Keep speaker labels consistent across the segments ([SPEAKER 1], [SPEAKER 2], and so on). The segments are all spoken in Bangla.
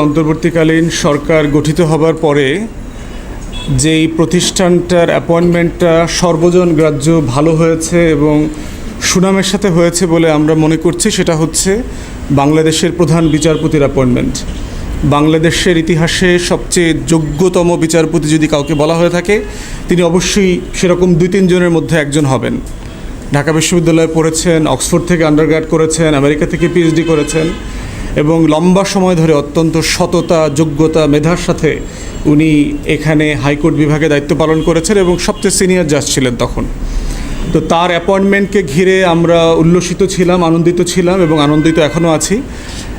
[SPEAKER 1] অন্তর্বর্তীকালীন সরকার গঠিত হবার পরে যেই প্রতিষ্ঠানটার অ্যাপয়েন্টমেন্টটা সর্বজন গ্রাহ্য ভালো হয়েছে এবং সুনামের সাথে হয়েছে বলে আমরা মনে করছি, সেটা হচ্ছে বাংলাদেশের প্রধান বিচারপতির অ্যাপয়েন্টমেন্ট। বাংলাদেশের ইতিহাসে সবচেয়ে যোগ্যতম বিচারপতি যদি কাউকে বলা হয়ে থাকে, তিনি অবশ্যই সেরকম দুই তিনজনের মধ্যে একজন হবেন। ঢাকা বিশ্ববিদ্যালয়ে পড়েছেন, অক্সফোর্ড থেকে আন্ডারগ্র্যাড করেছেন, আমেরিকা থেকে পিএইচডি করেছেন। এবং লম্বা সময় ধরে অত্যন্ত সততা, যোগ্যতা, মেধার সাথে উনি এখানে হাইকোর্ট বিভাগে দায়িত্ব পালন করেছেন এবং সবচেয়ে সিনিয়র জাজ ছিলেন তখন। তো তার অ্যাপয়েন্টমেন্টকে ঘিরে আমরা উল্লসিত ছিলাম, আনন্দিত ছিলাম এবং আনন্দিত এখনও আছি।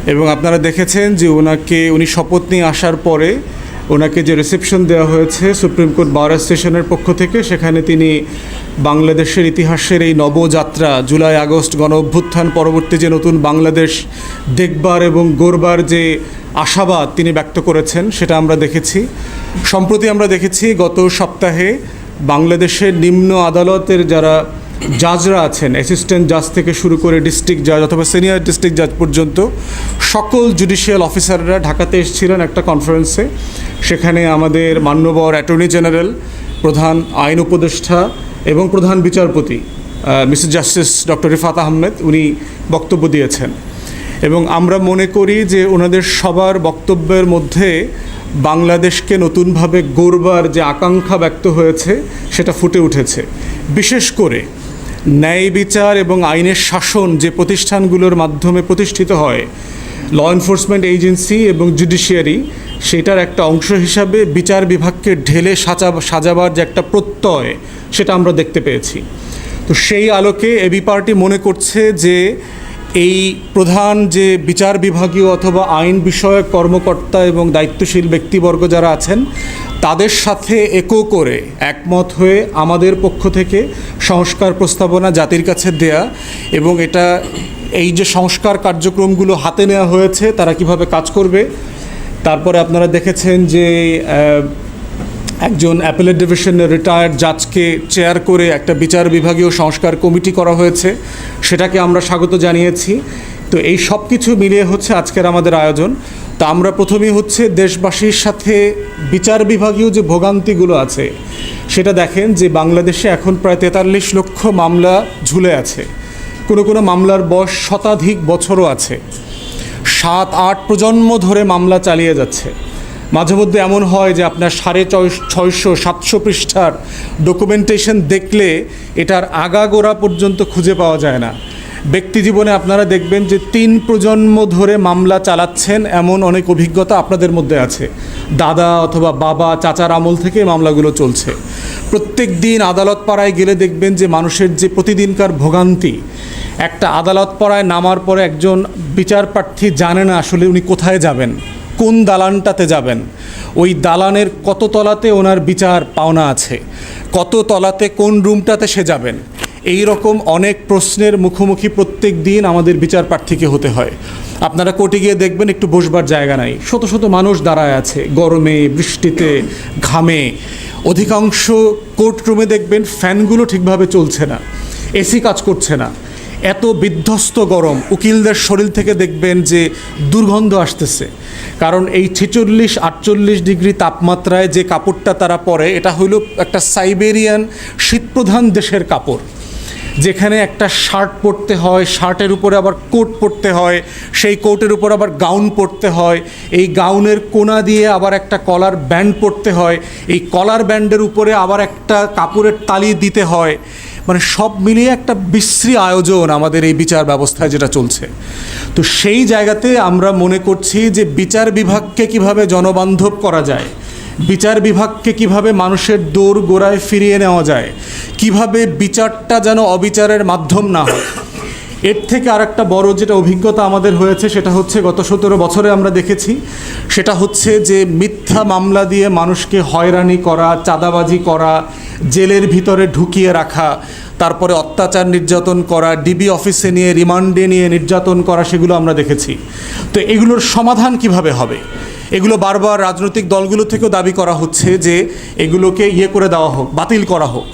[SPEAKER 1] এবং আপনারা দেখেছেন যে ওনাকে, উনি শপথ নিয়ে আসার পরে ওনাকে যে রিসেপশন দেওয়া হয়েছে সুপ্রিম কোর্ট বার স্টেশনের পক্ষ থেকে, সেখানে তিনি বাংলাদেশের ইতিহাসের এই নবযাত্রা, জুলাই, আগস্ট গণ অভ্যুত্থান পরবর্তী যে নতুন বাংলাদেশ দেখবার এবং গড়বার যে আশাবাদ তিনি ব্যক্ত করেছেন, সেটা আমরা দেখেছি। সম্প্রতি আমরা দেখেছি, গত সপ্তাহে বাংলাদেশের নিম্ন আদালতের যারা জাজরা আছেন অ্যাসিস্ট্যান্ট জাজ থেকে শুরু করে ডিস্ট্রিক্ট জাজ অথবা সিনিয়র ডিস্ট্রিক্ট জাজ পর্যন্ত সকল জুডিশিয়াল অফিসাররা ঢাকাতে এসেছিলেন একটা কনফারেন্সে সেখানে আমাদের মান্যবর অ্যাটর্নি জেনারেল প্রধান আইন উপদেষ্টা এবং প্রধান বিচারপতি Mrs justice doctor Rifat Ahmed উনি বক্তব্য দিয়েছেন। এবং আমরা মনে করি যে ওনাদের সবার বক্তব্যের মধ্যে বাংলাদেশকে নতুনভাবে গড়বার যে আকাঙ্ক্ষা ব্যক্ত হয়েছে, সেটা ফুটে উঠেছে। বিশেষ করে ন্যায় বিচার এবং আইনের শাসন যে প্রতিষ্ঠানগুলোর মাধ্যমে প্রতিষ্ঠিত হয় ল এনফোর্সমেন্ট এজেন্সি এবং জুডিশিয়ারি সেটার একটা অংশ হিসাবে বিচার বিভাগকে ঢেলে সাজা সাজাবার যে একটা প্রত্যয়, সেটা আমরা দেখতে পেয়েছি। তো সেই আলোকে এবি পার্টি মনে করছে যে এই প্রধান যে বিচার বিভাগীয় অথবা আইন বিষয়ক কর্মকর্তা এবং দায়িত্বশীল ব্যক্তিবর্গ যারা আছেন, তাদের সাথে একো করে একমত হয়ে আমাদের পক্ষ থেকে সংস্কার প্রস্তাবনা জাতির কাছে দেয়া এবং এটা এই যে সংস্কার কার্যক্রমগুলো হাতে নেওয়া হয়েছে, তারা কীভাবে কাজ করবে, তারপরে আপনারা দেখেছেন যে একজন অ্যাপেলেট ডিভিশনের রিটায়ার্ড জাজকে চেয়ার করে একটা বিচার বিভাগীয় সংস্কার কমিটি করা হয়েছে, সেটাকে আমরা স্বাগত জানিয়েছি। তো এই সব কিছু মিলিয়ে হচ্ছে আজকের আমাদের আয়োজন। তা আমরা প্রথমেই হচ্ছে দেশবাসীর সাথে বিচার বিভাগীয় যে ভোগান্তিগুলো আছে, সেটা দেখেন যে বাংলাদেশে এখন প্রায় তেতাল্লিশ লক্ষ মামলা ঝুলে আছে। কোনো কোনো মামলার বয়স শতাধিক বছরও আছে। সাত আট প্রজন্ম ধরে মামলা চালিয়ে যাচ্ছে। মাঝে মধ্যে এমন হয় যে আপনার সাড়ে ছয়- ছয়শো, সাতশো পৃষ্ঠার ডকুমেন্টেশন দেখলে এটার আগাগোড়া পর্যন্ত খুঁজে পাওয়া যায় না। ব্যক্তি জীবনে আপনারা দেখবেন যে তিন প্রজন্ম ধরে মামলা চালাচ্ছেন এমন অনেক অভিজ্ঞতা আপনাদের মধ্যে আছে। দাদা অথবা বাবা, চাচার আমল থেকে মামলাগুলো চলছে। প্রত্যেক দিন আদালত পাড়ায় গেলে দেখবেন যে মানুষের যে প্রতিদিনকার ভোগান্তি, একটা আদালত পাড়ায় নামার পরে একজন বিচার প্রার্থী জানে না আসলে উনি কোথায় যাবেন। কোন দালানটাতে যাবেন? ওই দালানের কত তলাতে ওনার বিচার পাওনা আছে? কত তলাতে কোন রুমটাতে সে যাবেন? এই রকম অনেক প্রশ্নের মুখোমুখি প্রত্যেক দিন আমাদের বিচার প্রার্থীকে হতে হয়। আপনারা কোর্টে গিয়ে দেখবেন একটু বসবার জায়গা নাই। শত শত মানুষ দাঁড়ায় আছে, গরমে, বৃষ্টিতে, ঘামে। অধিকাংশ কোর্ট রুমে দেখবেন ফ্যানগুলো ঠিকভাবে চলছে না, এসি কাজ করছে না। এত বিধ্বস্ত গরম, উকিলদের শরীর থেকে দেখবেন যে দুর্গন্ধ আসতেছে। কারণ এই ছেচল্লিশ, আটচল্লিশ ডিগ্রি তাপমাত্রায় যে কাপড়টা তারা পরে, এটা হইল একটা সাইবেরিয়ান শীতপ্রধান দেশের কাপড়। যেখানে একটা শার্ট পরতে হয়, শার্টের উপরে আবার কোট পরতে হয়, সেই কোটের উপর আবার গাউন পরতে হয়, এই গাউনের কোনা দিয়ে আবার একটা কলার ব্যান্ড পরতে হয়, এই কলার ব্যান্ডের উপরে আবার একটা কাপড়ের তালি দিতে হয়। মানে সব মিলিয়ে একটা বিশ্রী আয়োজন আমাদের এই বিচার ব্যবস্থায় যেটা চলছে। তো সেই জায়গাতে আমরা মনে করছি যে বিচার বিভাগকে কীভাবে জনবান্ধব করা যায়, বিচার বিভাগকে কীভাবে মানুষের দৌড় গোড়ায় ফিরিয়ে নেওয়া যায়, কীভাবে বিচারটা যেন অবিচারের মাধ্যম না হয় এর থেকে আর একটা বড় যেটা অভিজ্ঞতা আমাদের হয়েছে সেটা হচ্ছে গত সতেরো বছরে আমরা দেখেছি, সেটা হচ্ছে যে মিথ্যা মামলা দিয়ে মানুষকে হয়রানি করা, চাঁদাবাজি করা, জেলের ভিতরে ঢুকিয়ে রাখা, তারপরে অত্যাচার নির্যাতন করা ডিবি অফিসে নিয়ে রিমান্ডে নিয়ে নির্যাতন করা, সেগুলো আমরা দেখেছি। তো এগুলোর সমাধান কীভাবে হবে? এগুলো বারবার রাজনৈতিক দলগুলো থেকেও দাবি করা হচ্ছে যে এগুলোকে ইয়ে করে দেওয়া হোক, বাতিল করা হোক।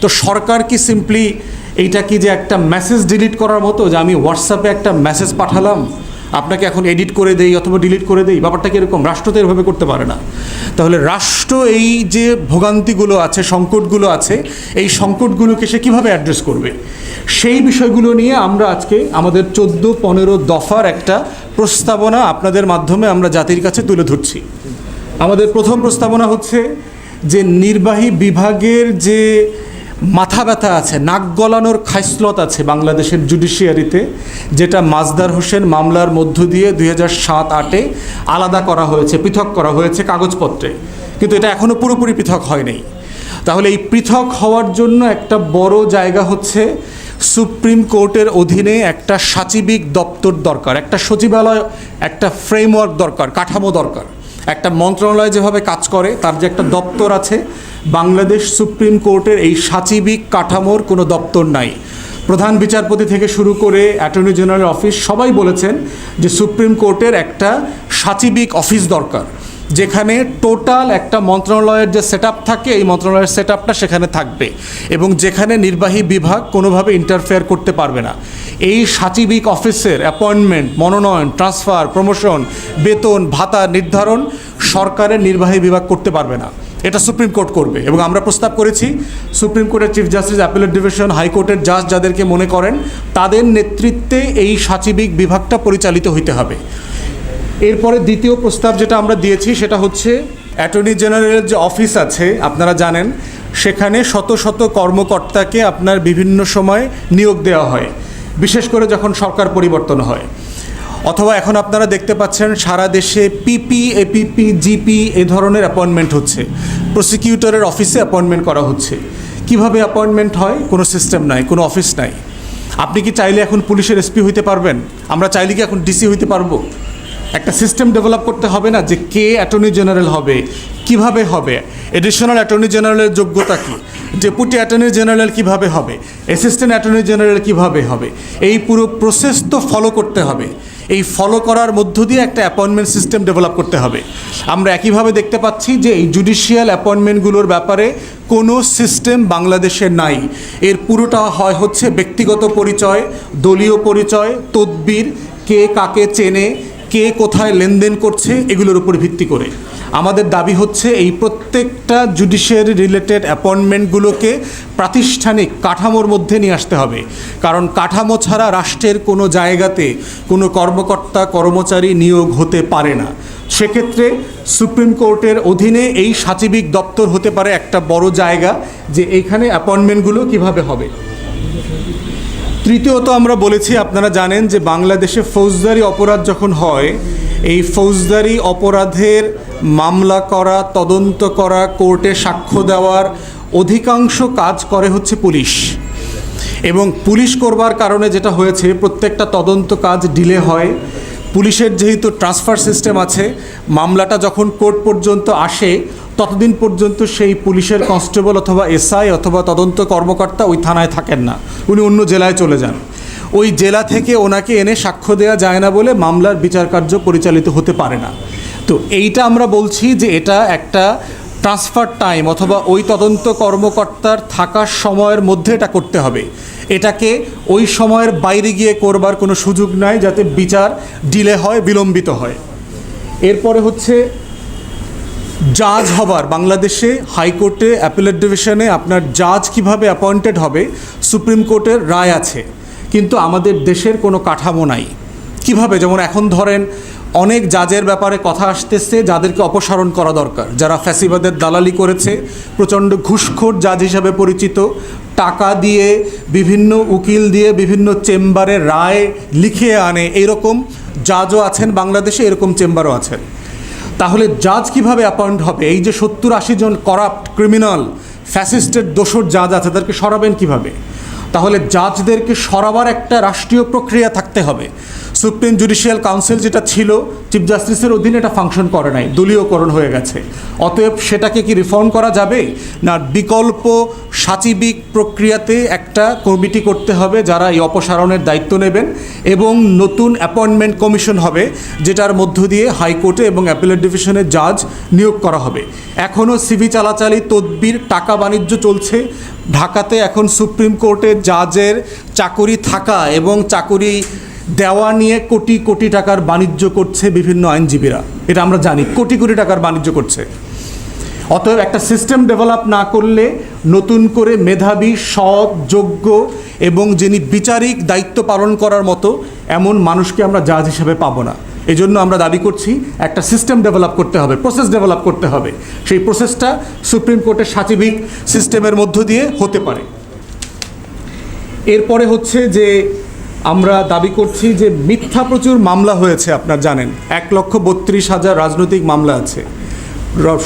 [SPEAKER 1] তো সরকার কি সিম্পলি এইটা কি যে একটা মেসেজ ডিলিট করার মতো যে আমি হোয়াটসঅ্যাপে একটা মেসেজ পাঠালাম? আপনাকে এখন এডিট করে দেই অথবা ডিলিট করে দেই? ব্যাপারটা কীরকম রাষ্ট্র তো এভাবে করতে পারে না। তাহলে রাষ্ট্র এই যে ভোগান্তিগুলো আছে, সংকটগুলো আছে, এই সংকটগুলোকে সে কীভাবে অ্যাড্রেস করবে? সেই বিষয়গুলো নিয়ে আমরা আজকে আমাদের চোদ্দ পনেরো দফার একটা প্রস্তাবনা আপনাদের মাধ্যমে আমরা জাতির কাছে তুলে ধরছি। আমাদের প্রথম প্রস্তাবনা হচ্ছে যে নির্বাহী বিভাগের যে মাথা ব্যথা আছে, নাক গলানোর খাইসলত আছে বাংলাদেশের জুডিশিয়ারিতে, যেটা মাজদার হোসেন মামলার মধ্য দিয়ে দুই হাজার সাত আটে আলাদা করা হয়েছে, পৃথক করা হয়েছে কাগজপত্রে। কিন্তু এটা এখনও পুরোপুরি পৃথক হয়নি। তাহলে এই পৃথক হওয়ার জন্য একটা বড় জায়গা হচ্ছে সুপ্রিম কোর্টের অধীনে একটা সাচিবিক দপ্তর দরকার, একটা সচিবালয়, একটা ফ্রেমওয়ার্ক দরকার, কাঠামো দরকার। একটা মন্ত্রণালয় যেভাবে কাজ করে, তার যে একটা দপ্তর আছে, বাংলাদেশ সুপ্রিম কোর্টের এই সাচিবিক কাঠামোর কোনো দপ্তর নাই। প্রধান বিচারপতি থেকে শুরু করে অ্যাটর্নি জেনারেল অফিস সবাই বলেছেন যে সুপ্রিম কোর্টের একটা সাচিবিক অফিস দরকার। যেখানে টোটাল একটা মন্ত্রণালয়ের যে সেট থাকে, এই মন্ত্রণালয়ের সেট সেখানে থাকবে এবং যেখানে নির্বাহী বিভাগ কোনোভাবে ইন্টারফেয়ার করতে পারবে না। এই সাচিবিক অফিসের অ্যাপয়েন্টমেন্ট মনোনয়ন ট্রান্সফার প্রমোশন বেতন, ভাতা নির্ধারণ সরকারের নির্বাহী বিভাগ করতে পারবে না। এটা সুপ্রিম কোর্ট করবে এবং আমরা প্রস্তাব করেছি, সুপ্রিম কোর্টের চিফ জাস্টিস অ্যাপিলেট ডিভিশন হাইকোর্টের জাজ যাদেরকে মনে করেন, তাদের নেতৃত্বে এই সাচিবিক বিভাগটা পরিচালিত হইতে হবে। এরপরে দ্বিতীয় প্রস্তাব যেটা আমরা দিয়েছি সেটা হচ্ছে অ্যাটর্নি জেনারেলের যে অফিস আছে, আপনারা জানেন, সেখানে শত শত কর্মকর্তাকে আপনার বিভিন্ন সময় নিয়োগ দেওয়া হয়, বিশেষ করে যখন সরকার পরিবর্তন হয়। অথবা এখন আপনারা দেখতে পাচ্ছেন, সারা দেশে পিপি এপিপি জিপি এ ধরনের অ্যাপয়েন্টমেন্ট হচ্ছে। প্রসিকিউটরের অফিসে অ্যাপয়েন্টমেন্ট করা হচ্ছে। কীভাবে অ্যাপয়েন্টমেন্ট হয়? কোনো সিস্টেম নাই, কোনো অফিস নাই। আপনি কি চাইলে এখন পুলিশের এসপি হইতে পারবেন? আমরা চাইলে কি এখন ডিসি হইতে পারব? একটা সিস্টেম ডেভেলপ করতে হবে না যে কে অ্যাটর্নি জেনারেল হবে, কীভাবে হবে? এডিশনাল অ্যাটর্নি জেনারেলের যোগ্যতা কী? ডেপুটি অ্যাটর্নি জেনারেল কীভাবে হবে? অ্যাসিস্ট্যান্ট অ্যাটর্নি জেনারেল কীভাবে হবে? এই পুরো প্রসেস তো ফলো করতে হবে। এই ফলো করার মধ্য দিয়ে একটা অ্যাপয়েন্টমেন্ট সিস্টেম ডেভেলপ করতে হবে। আমরা একইভাবে দেখতে পাচ্ছি যে এই জুডিশিয়াল অ্যাপয়েন্টমেন্টগুলোর ব্যাপারে কোনো সিস্টেম বাংলাদেশে নাই। এর পুরোটা হয় হচ্ছে ব্যক্তিগত পরিচয়, দলীয় পরিচয়, তদবির, কে কাকে চেনে কে কোথায় লেনদেন করছে এগুলোর উপর ভিত্তি করে। আমাদের দাবি হচ্ছে এই প্রত্যেকটা জুডিশিয়ারি রিলেটেড অ্যাপয়েন্টমেন্টগুলোকে প্রাতিষ্ঠানিক কাঠামোর মধ্যে নিয়ে আসতে হবে। কারণ কাঠামো ছাড়া রাষ্ট্রের কোনো জায়গাতে কোনো কর্মকর্তা, কর্মচারী নিয়োগ হতে পারে না। সেক্ষেত্রে সুপ্রিম কোর্টের অধীনে এই সাচিবিক দপ্তর হতে পারে একটা বড় জায়গা যে এইখানে অ্যাপয়েন্টমেন্টগুলো কীভাবে হবে। তৃতীয়ত আমরা বলেছি, আপনারা জানেন যে বাংলাদেশে ফৌজদারি অপরাধ যখন হয়, এই ফৌজদারি অপরাধের মামলা করা, তদন্ত করা, কোর্টে সাক্ষ্য দেওয়ার অধিকাংশ কাজ করে হচ্ছে পুলিশ। এবং পুলিশ করবার কারণে যেটা হয়েছে, প্রত্যেকটা তদন্ত কাজ ডিলে হয়। পুলিশের যেহেতু ট্রান্সফার সিস্টেম আছে, মামলাটা যখন কোর্ট পর্যন্ত আসে ততদিন পর্যন্ত সেই পুলিশের কনস্টেবল অথবা এসআই অথবা তদন্ত কর্মকর্তা ওই থানায় থাকেন না। উনি অন্য জেলায় চলে যান। ওই জেলা থেকে ওনাকে এনে সাক্ষ্য দেওয়া যায় না বলে মামলার বিচার কার্য পরিচালিত হতে পারে না। তো এইটা আমরা বলছি যে এটা একটা ট্রান্সফার টাইম অথবা ওই তদন্ত কর্মকর্তার থাকার সময়ের মধ্যে এটা করতে হবে। এটাকে ওই সময়ের বাইরে গিয়ে করবার কোনো সুযোগ নাই যাতে বিচার ডিলে হয়, বিলম্বিত হয়। এরপরে হচ্ছে জাজ হবার, বাংলাদেশে হাইকোর্টে অ্যাপিলেট ডিভিশনে আপনার জাজ কীভাবে অ্যাপয়েন্টেড হবে, সুপ্রিম কোর্টের রায় আছে। কিন্তু আমাদের দেশের কোনো কাঠামো নাই। কীভাবে? যেমন এখন ধরেন, অনেক জাজের ব্যাপারে কথা আসতেছে, যাদেরকে অপসারণ করা দরকার। যারা ফ্যাসিবাদের দালালি করেছে, প্রচণ্ড ঘুষখোর জাজ হিসাবে পরিচিত, টাকা দিয়ে, বিভিন্ন উকিল দিয়ে, বিভিন্ন চেম্বারে রায় লিখে আনে, এরকম জাজও আছেন, বাংলাদেশে এরকম চেম্বারও আছেন। তাহলে জাজ কীভাবে অ্যাপয়েন্ট হবে? এই যে সত্তর আশি জন করাপ্ট ক্রিমিনাল ফ্যাসিস্টের দোষর জাজ আছে, তাদেরকে সরাবেন কীভাবে? তাহলে জাজদেরকে সরাবার একটা রাষ্ট্রীয় প্রক্রিয়া থাকতে হবে। সুপ্রিম জুডিশিয়াল কাউন্সিল যেটা ছিল, চিফ জাস্টিসের অধীনে এটা ফাংশন করে নাই, দলীয়করণ হয়ে গেছে। অতএব সেটাকে কি রিফর্ম করা যাবে? না, বিকল্প সাচিবিক প্রক্রিয়াতে একটা কমিটি করতে হবে যারা এই অপসারণের দায়িত্ব নেবেন এবং নতুন অ্যাপয়েন্টমেন্ট কমিশন হবে, যেটার মধ্য দিয়ে হাইকোর্টে এবং অ্যাপিলেট ডিভিশনের জাজ নিয়োগ করা হবে। এখনও সিভি চালাচালি, তদবির, টাকা বাণিজ্য চলছে। ঢাকাতে এখন সুপ্রিম কোর্টে জাজের চাকুরি থাকা এবং চাকুরি দেওয়া নিয়ে কোটি কোটি টাকার বাণিজ্য করছে বিভিন্ন আইনজীবীরা। এটা আমরা জানি, কোটি কোটি টাকার বাণিজ্য করছে। অতএব একটা সিস্টেম ডেভেলপ না করলে নতুন করে মেধাবী, সৎ, যোগ্য এবং যিনি বিচারিক দায়িত্ব পালন করার মতো এমন মানুষকে আমরা জাজ হিসেবে পাবো না। এই জন্য আমরা দাবি করছি, একটা সিস্টেম ডেভেলপ করতে হবে প্রসেস ডেভেলপ করতে হবে। সেই প্রসেসটা সুপ্রিম কোর্টের সাচিবিক সিস্টেমের মধ্য দিয়ে হতে পারে। এরপরে হচ্ছে যে আমরা দাবি করছি যে মিথ্যা প্রচুর মামলা হয়েছে, আপনার জানেন। এক লক্ষ বত্রিশ হাজার রাজনৈতিক মামলা আছে।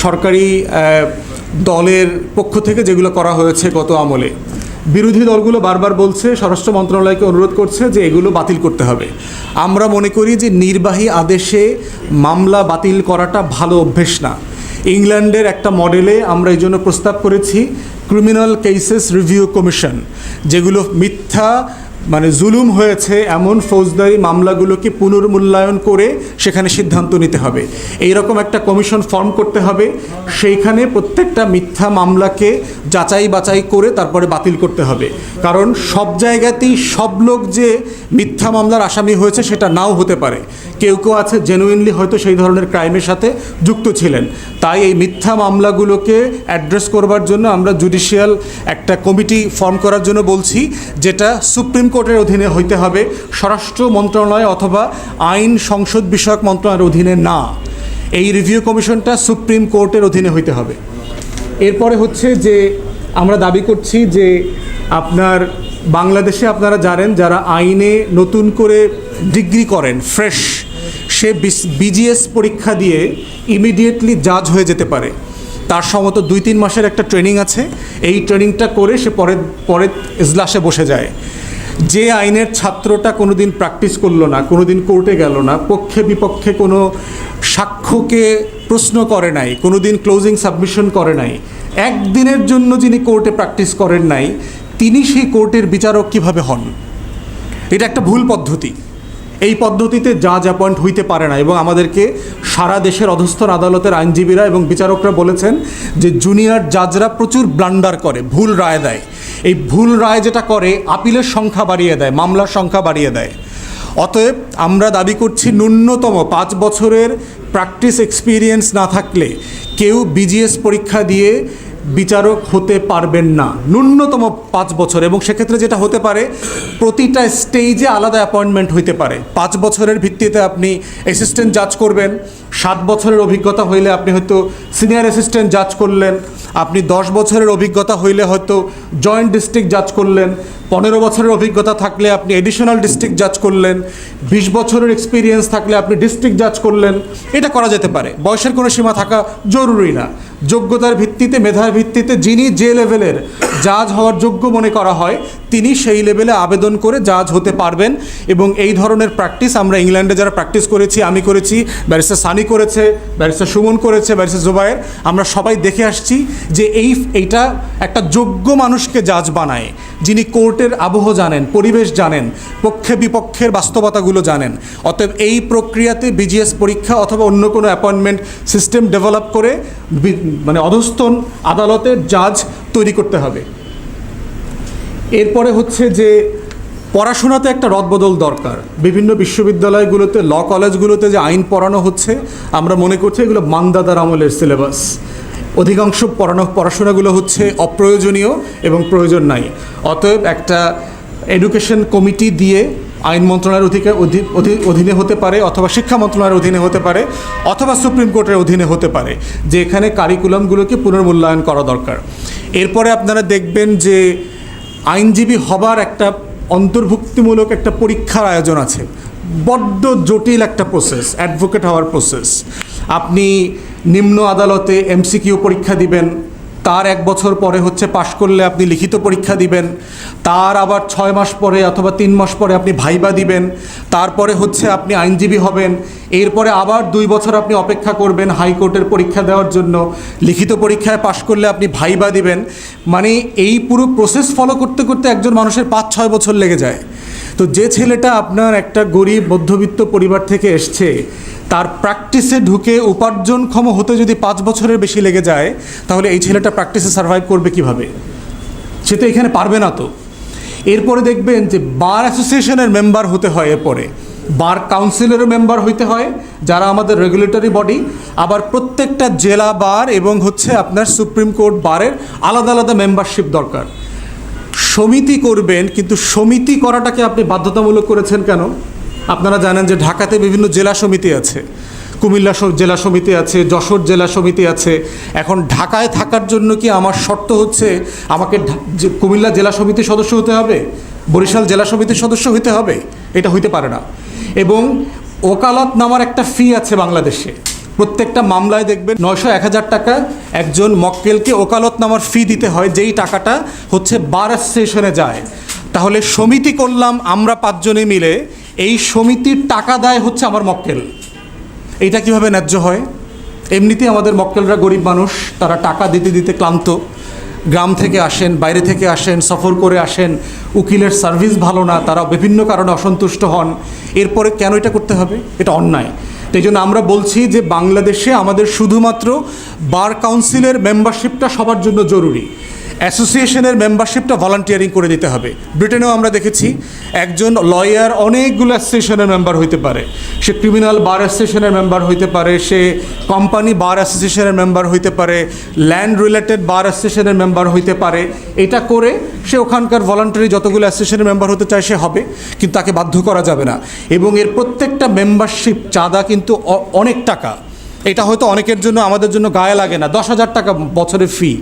[SPEAKER 1] সরকারি দলের পক্ষ থেকে যেগুলো করা হয়েছে গত আমলে। বিরোধী দলগুলো বারবার বলছে, স্বরাষ্ট্র মন্ত্রণালয়কে অনুরোধ করছে যে এগুলো বাতিল করতে হবে। আমরা মনে করি যে নির্বাহী আদেশে মামলা বাতিল করাটা ভালো অভ্যেস না। ইংল্যান্ডের একটা মডেলে আমরা এই জন্য প্রস্তাব করেছি ক্রিমিনাল কেসেস রিভিউ কমিশন যেগুলো মিথ্যা মানে জুলুম হয়েছে এমন ফৌজদারি মামলাগুলোকে পুনর্মূল্যায়ন করে সেখানে সিদ্ধান্ত নিতে হবে। এই রকম একটা কমিশন ফর্ম করতে হবে। সেইখানে প্রত্যেকটা মিথ্যা মামলাকে যাচাই বাছাই করে তারপরে বাতিল করতে হবে। কারণ সব জায়গাতেই সব লোক যে মিথ্যা মামলার আসামি হয়েছে সেটা নাও হতে পারে। কেউ কেউ আছে জেনুইনলি হয়তো সেই ধরনের ক্রাইমের সাথে যুক্ত ছিলেন। তাই এই মিথ্যা মামলাগুলোকে অ্যাড্রেস করবার জন্য আমরা জুডিশিয়াল একটা কমিটি ফর্ম করার জন্য বলছি, যেটা সুপ্রিম কোর্টের অধীনে হইতে হবে স্বরাষ্ট্র মন্ত্রণালয় অথবা আইন সংসদ বিষয়ক মন্ত্রণালয়ের অধীনে না। এই রিভিউ কমিশনটা সুপ্রিম কোর্টের অধীনে হইতে হবে। এরপরে হচ্ছে যে আমরা দাবি করছি যে আপনার বাংলাদেশে আপনারা জানেন, যারা আইনে নতুন করে ডিগ্রি করেন, ফ্রেশ, সে বিজিএস পরীক্ষা দিয়ে ইমিডিয়েটলি জাজ হয়ে যেতে পারে। তার সম্ভবত দুই তিন মাসের একটা ট্রেনিং আছে। এই ট্রেনিংটা করে সে পরে পরে ইজলাসে বসে যায়। যে আইনের ছাত্রটা কোনো দিন প্র্যাকটিস করল না কোনো দিন কোর্টে গেল না, পক্ষে বিপক্ষে কোনো সাক্ষ্যকে প্রশ্ন করে নাই কোনো দিন ক্লোজিং সাবমিশন করে নাই, একদিনের জন্য যিনি কোর্টে প্র্যাকটিস করেন নাই, তিনি সেই কোর্টের বিচারক কীভাবে হন? এটা একটা ভুল পদ্ধতি। এই পদ্ধতিতে জাজ অ্যাপয়েন্ট হইতে পারে না এবং আমাদেরকে সারা দেশের অধস্থন আদালতের আইনজীবীরা এবং বিচারকরা বলেছেন যে জুনিয়র জাজরা প্রচুর ব্লান্ডার করে, ভুল রায় দেয়। এই ভুল রায় যেটা করে, আপিলের সংখ্যা বাড়িয়ে দেয়, মামলার সংখ্যা বাড়িয়ে দেয়। অতএব আমরা দাবি করছি ন্যূনতম পাঁচ বছরের প্র্যাকটিস এক্সপিরিয়েন্স না থাকলে কেউ বিজিএস পরীক্ষা দিয়ে বিচারক হতে পারবেন না। ন্যূনতম পাঁচ বছর এবং সেক্ষেত্রে যেটা হতে পারে, প্রতিটা স্টেজে আলাদা অ্যাপয়েন্টমেন্ট হইতে পারে। পাঁচ বছরের ভিত্তিতে আপনি অ্যাসিস্ট্যান্ট জাজ করবেন, সাত বছরের অভিজ্ঞতা হইলে আপনি হয়তো সিনিয়র অ্যাসিস্ট্যান্ট জাজ করলেন, আপনি দশ বছরের অভিজ্ঞতা হইলে হয়তো জয়েন্ট ডিস্ট্রিক্ট জাজ করলেন, পনেরো বছরের অভিজ্ঞতা থাকলে আপনি এডিশনাল ডিস্ট্রিক্ট জাজ করলেন, বিশ বছরের এক্সপিরিয়েন্স থাকলে আপনি ডিস্ট্রিক্ট জাজ করলেন, এটা করা যেতে পারে। বয়সের কোনো সীমা থাকা জরুরি না। যোগ্যতার ভিত্তিতে, মেধার ভিত্তিতে যিনি যে লেভেলের জাজ হওয়ার যোগ্য মনে করা হয়, তিনি সেই লেভেলে আবেদন করে জাজ হতে পারবেন। এবং এই ধরনের প্র্যাকটিস আমরা ইংল্যান্ডে যারা প্র্যাকটিস করেছি, আমি করেছি, ব্যারিস্টার সানি করেছে, ব্যারিস্টার সুমন করেছে, ব্যারিস্টার জোবায়ের, আমরা সবাই দেখে আসছি যে এই, এইটা একটা যোগ্য মানুষকে জাজ বানায়, যিনি কোর্টের আবহ জানেন, পরিবেশ জানেন, পক্ষে বিপক্ষের বাস্তবতাগুলো জানেন। অতএব এই প্রক্রিয়াতে বিজিএস পরীক্ষা অথবা অন্য কোনো অ্যাপয়েন্টমেন্ট সিস্টেম ডেভেলপ করে মানে অধস্তন আদালতের জাজ তৈরি করতে হবে। এরপরে হচ্ছে যে পড়াশোনাতে একটা রদবদল দরকার। বিভিন্ন বিশ্ববিদ্যালয়গুলোতে, ল কলেজগুলোতে যে আইন পড়ানো হচ্ছে, আমরা মনে করছি এগুলো মান্দাদার আমলের সিলেবাস। অধিকাংশ পড়ানো, পড়াশোনাগুলো হচ্ছে অপ্রয়োজনীয় এবং প্রয়োজন নাই। অতএব একটা এডুকেশন কমিটি দিয়ে আইন মন্ত্রণালয়ের অধিকে অধি- অধি- অধীনে হতে পারে অথবা শিক্ষা মন্ত্রণালয়ের অধীনে হতে পারে অথবা সুপ্রিম কোর্টের অধীনে হতে পারে, যে এখানে কারিকুলামগুলোকে পুনর্মূল্যায়ন করা দরকার। এরপরে আপনারা দেখবেন যে আইনজীবী হবার একটা অন্তর্ভুক্তিমূলক একটা পরীক্ষার আয়োজন আছে। বড্ড জটিল একটা প্রসেস অ্যাডভোকেট হওয়ার প্রসেস আপনি নিম্ন আদালতে এমসিকিউ পরীক্ষা দিবেন তার এক বছর পরে হচ্ছে পাশ করলে আপনি লিখিত পরীক্ষা দিবেন। তার আবার ছয় মাস পরে অথবা তিন মাস পরে আপনি ভাইবা দিবেন। তারপরে হচ্ছে আপনি আইনজীবী হবেন। এরপরে আবার দুই বছর আপনি অপেক্ষা করবেন হাইকোর্টের পরীক্ষা দেওয়ার জন্য। লিখিত পরীক্ষায় পাশ করলে আপনি ভাইবা দিবেন। মানে এই পুরো প্রসেস ফলো করতে করতে একজন মানুষের পাঁচ, ছয় বছর লেগে যায়। তো যে ছেলেটা আপনার একটা গরিব মধ্যবিত্ত পরিবার থেকে এসছে, তার প্র্যাকটিসে ঢুকে উপার্জনক্ষম হতে যদি পাঁচ বছরের বেশি লেগে যায়, তাহলে এই ছেলেটা প্র্যাকটিসে সার্ভাইভ করবে কীভাবে? সে তো এখানে পারবে না তো। এরপরে দেখবেন যে বার অ্যাসোসিয়েশনের মেম্বার হতে হয় এরপরে। বার কাউন্সিলেরও মেম্বার হইতে হয়, যারা আমাদের রেগুলেটরি বডি আবার প্রত্যেকটা জেলা বার এবং হচ্ছে আপনার সুপ্রিম কোর্ট বারের আলাদা আলাদা মেম্বারশিপ দরকার। সমিতি করবেন, কিন্তু সমিতি করাটাকে আপনি বাধ্যতামূলক করেছেন কেন? আপনারা জানেন যে ঢাকাতে বিভিন্ন জেলা সমিতি আছে। কুমিল্লা জেলা সমিতি আছে, যশোর জেলা সমিতি আছে। এখন ঢাকায় থাকার জন্য কি আমার শর্ত হচ্ছে আমাকে কুমিল্লা জেলা সমিতির সদস্য হতে হবে? বরিশাল জেলা সমিতির সদস্য হতে হবে? এটা হইতে পারে না। এবং ওকালত নামার একটা ফি আছে বাংলাদেশে। প্রত্যেকটা মামলায় দেখবেন নয়শো এক হাজার টাকা একজন মক্কেলকে ওকালত নামার ফি দিতে হয়, যেই টাকাটা হচ্ছে বার অ্যাসোসিয়েশনে যায়। তাহলে সমিতি করলাম আমরা পাঁচজনে মিলে, এই সমিতির টাকা দেয় হচ্ছে আমার মক্কেল। এইটা কীভাবে ন্যায্য হয়? এমনিতেই আমাদের মক্কেলরা গরিব মানুষ, তারা টাকা দিতে দিতে ক্লান্ত। গ্রাম থেকে আসেন, বাইরে থেকে আসেন, সফর করে আসেন, উকিলের সার্ভিস ভালো না, তারা বিভিন্ন কারণে অসন্তুষ্ট হন। এরপরে কেন এটা করতে হবে? এটা অন্যায়। তাই জন্য আমরা বলছি যে বাংলাদেশে আমাদের শুধুমাত্র বার কাউন্সিলের মেম্বারশিপটা সবার জন্য জরুরি। অ্যাসোসিয়েশনের মেম্বারশিপটা ভলান্টিয়ারিং করে দিতে হবে। ব্রিটেনেও আমরা দেখেছি একজন লয়ার অনেকগুলো অ্যাসোসিয়েশনের মেম্বার হইতে পারে। সে ক্রিমিনাল বার অ্যাসোসিয়েশনের মেম্বার হইতে পারে, সে কোম্পানি বার অ্যাসোসিয়েশনের মেম্বার হইতে পারে ল্যান্ড রিলেটেড বার অ্যাসোসিয়েশনের মেম্বার হইতে পারে। এটা করে সে ওখানকার ভলান্টারি যতগুলো অ্যাসোসিয়েশনের মেম্বার হতে চায় সে হবে, কিন্তু তাকে বাধ্য করা যাবে না। এবং এর প্রত্যেকটা মেম্বারশিপ চাঁদা কিন্তু অনেক টাকা। এটা হয়তো অনেকের জন্য আমাদের জন্য গায়ে লাগে না। দশ হাজার টাকা বছরের ফি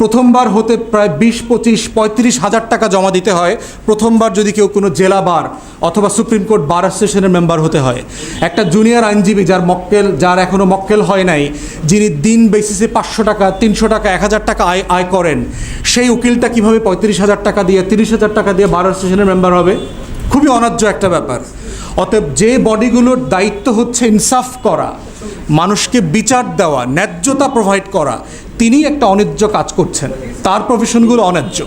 [SPEAKER 1] প্রথমবার হতে প্রায় বিশ, পঁচিশ, পঁয়ত্রিশ হাজার টাকা জমা দিতে হয়। প্রথমবার যদি কেউ কোনো জেলা বার অথবা সুপ্রিম কোর্ট বার অ্যাসোসিয়েশনের মেম্বার হতে হয়। একটা জুনিয়র আইনজীবী যার মক্কেল, যার এখনও মক্কেল হয় নাই, যিনি দিন বেসিসে পাঁচশো টাকা, তিনশো টাকা, এক হাজার টাকা আয় আয় করেন, সেই উকিলটা কীভাবে পঁয়ত্রিশ হাজার টাকা দিয়ে, তিরিশ হাজার টাকা দিয়ে বার অ্যাসোসিয়েশনের মেম্বার হবে? খুবই অন্যায্য একটা ব্যাপার। অতএব যে বডিগুলোর দায়িত্ব হচ্ছে ইনসাফ করা, মানুষকে বিচার দেওয়া, ন্যায্যতা প্রোভাইড করা তিনি একটা অন্যায্য কাজ করছেন। তার প্রফেশনগুলো অন্যায্য।